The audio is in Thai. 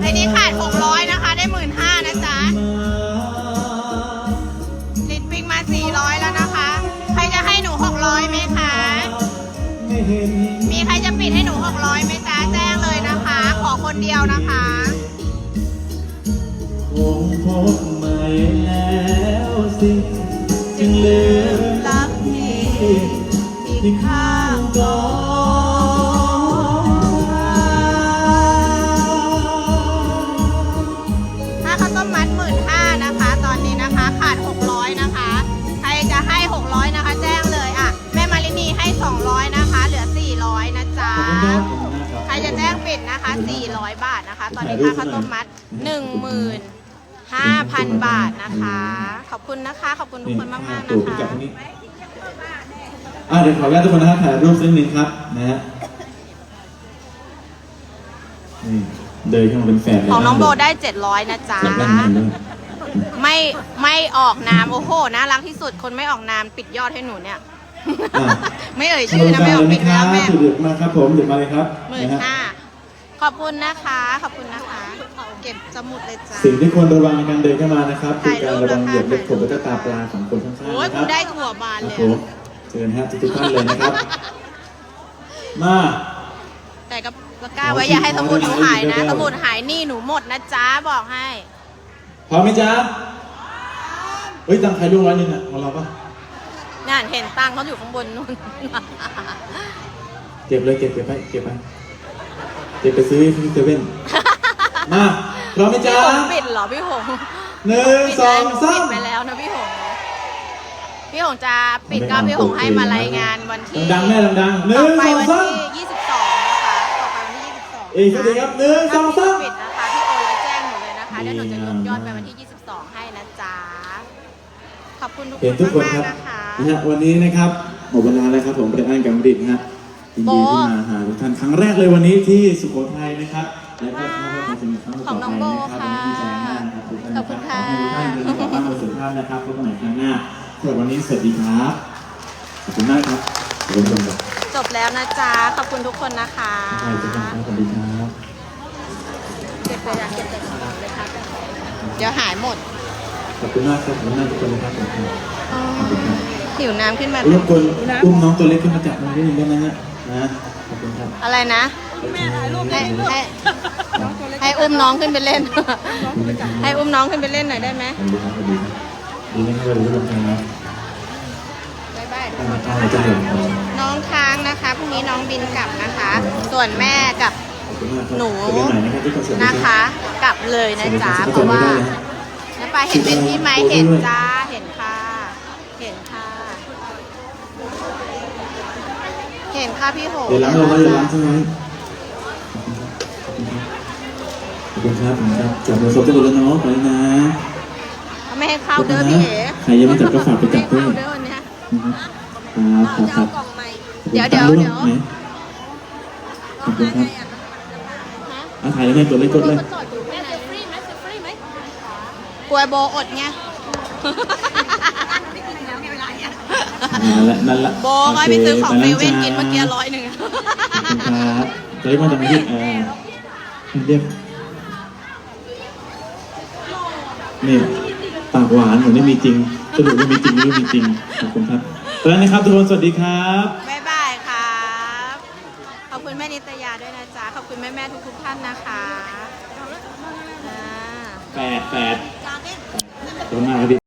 ในนี้ขาด 600 นะคะ ได้ 15,000นะจ๊ะ ลิตรปิ้งมา 400 แล้วนะคะ ใครจะให้หนู 600ไหมคะ มีใครจะปิดให้หนู 600ไหมจ๊ะ แจ้งเลยนะคะ ขอคนเดียวนะคะคงพบใหม่แล้วสิจึงลืมรักพี่ที่ข้างกอ นห้านะคะ ตอนนี้นะคะขาด 600 นะคะ ใครจะให้ 600 นะคะ แจ้งเลยอะแม่มารินีให้ 200 นะคะ เหลือ 400 นะจ๊ะขอบคุณครับขอบคุณมากครับใครจะแจ้งปิดนะคะ 400 บาทนะคะ ตอนนี้ค่าข้าวต้มมัด 15,000 บาทนะคะ ขอบคุณนะคะ ขอบคุณทุกคนมากๆนะตู่คะกับตรงนี้อะเดี๋ยวขออนุญาตทุกคนนะฮะถ่ายรูปสักนิดนึงครับนะฮะนี่เดินเข้ามาเป็นแฟนเลยของน้องโบได้ 700 นะจ๊ะอยาก ได้เงินด้วยไม่ไม่ออกนามโอ้โหน่ารักที่สุดคนไม่ออกนามปิดยอดให้หนูเนี่ย อะ ไม่เอ่ยชื่อนะไม่ออกปิดแล้วแม่สุดเดือดมาครับผมเดือดมาเลยครับหมื่นนะฮะห้าขอบคุณนะคะ ขอบคุณนะคะเก็บสมุดเลยจ้า สิ่งที่ควรระวังในการเดินเข้ามานะครับคือถ่ายรูการประวังเหยียบถ่ายรูเล็ปบขบและก็ตาปลาของคนข้างๆโอ้ยนะคกูรับได้ถั่วบานคเลรับยผมอะเชิญฮะทุกๆท่านเลยนะครับ มาแต่กับตะกร้าไว้อย่าให้สมุดหนูหายนะ สมุดหายนี่หนูหมดนะจ๊ะบอกให้ พร้อมไหมจ๊ะเฮ้ยตังค์ใครล่วงร้อยหนึ่งอะของเราปะนั่นเห็นตังค์เขาอยู่ข้างบนนู่น เก็บเลยเก็บเก็บไปเก็บไปเก็บไปซื้อที่เซเว่นมาพร้อมไหมจ๊ะพี่หงปิดเหรอพี่หงหนึ่งปิดสเลอยงหนูสาปิดมไปแล้วนะพี่หงพี่หงจะปิดก็พี่หงให้มารายงานวันที่ดังๆแม่ดังๆหนึ่ต่องไปสองวันสาม ที่ 22 นะคะ ต่อไปวันที่ 22อีกสักทีครับหนึ่งสองสามถ้ปิดนะคะ เลยนะคะเดี๋ยวหนูจะยกยอดไปวันที่ 22 ให้นะจ๊ะ ขอบคุณทุกคเห็นนทุกคนมากครับๆนะคะนะฮะวันนี้นะครับหมดเวลาแล้วครับผมเป็นอันกับดิษนะฮะยินดีที่มาหาทุกท่านครั้งแรกเลยวันนี้ที่สุโขทัยนะครับและก็คาดว่าคงจะมีครั้งต่อไปนะครับวันนี้ดีใจมากนะครับทุกท่านนะครับขอให้ทุกท่านเดินกลับบ้านโดยสุขภาพนะครับพบกันใหม่ครั้งหน้าสำหรับวันนี้สวัสดีครับขอบคุณมากครับขอบคุณครับจบแล้วนะจ๊ะ ขอบคุณทุกคนนะคะ ใช่ทุกท่านครับสวัสดีครับ เก็บเลยนะเก็บเลยเลยค่ะเดี๋ยวหายหมด ขอบคุณมากครับขอบคุณมากทุกคนเลยครับขอบคุณครับขอบคุณครับหิวน้ำขึ้นมา รบกวนอุ้มน้องตัวเล็กขึ้นมาจับมือนิดนึงได้ไหมฮะนะขอบคุณครับอะไรนะให้ให้ให้อุ้มน้องขึ้นไปเล่น ให้อุ้มน้องขึ้นไปเล่นหน่อยได้ไหมสวัสดีครับดีครับดีนะครับดีคนครับบ๊ายบายตั้งแต่ตั้งแต่จะเห็นน้องค้างนะคะพรุ่งนี้น้องบินกลับนะคะ ส่วนแม่กับ ขอบคุณมากครับหนูเจอกันใหม่นะครับที่คอนเสิร์ตนะคะกลับเลยนะจ๊ะสวัสดีเพราะว่าคบน้าปลาเห็นเป็นพี่ไหมเห็นจ้าเห็นค่ะ เห็นค่ะ เห็นค่ะพี่โหเดี๋ยวล้างเราไว้เดี๋ยวล้างใช่ไหมขอบคุณครับขอบคุณครับจับมือครบทุกคนแล้วเนาะไปนะไม่ให้เข้าเด้อพี่เอ๋ใครยังไม่จับก็ฝากไปจับด้วยไม่ให้เข้าเด้อวันเนี้ยครับครับครับเดี๋ยวเดี๋ยวเดี๋ยวไหนขอบคุณครับ อะถ่ายยังไงตัวเล็กกดเลยกลัวโบอดไงนั่นแหละนั่นแหละโบก็ให้ไปซื้อของโคเซเว่นกินไปเมื่อกี้แล้วร้อยหนึ่ง ขอบคุณครับตัวเล็กมาจากไหนที่เออเรียกนี่ปากหวานเหมือนไม่มีจริงสรุปไม่มีจริงไม่มีจริงขอบคุณครับไปแล้วนะครับทุกคนสวัสดีครับ บ๊ายบายครับ ขอบคุณแม่นิตยาด้วยนะจ๊ะ ข อบคุณแม่แม่ๆทุกๆท่านนะคะอ่า แปดแปดขอบคุณมากครับพี่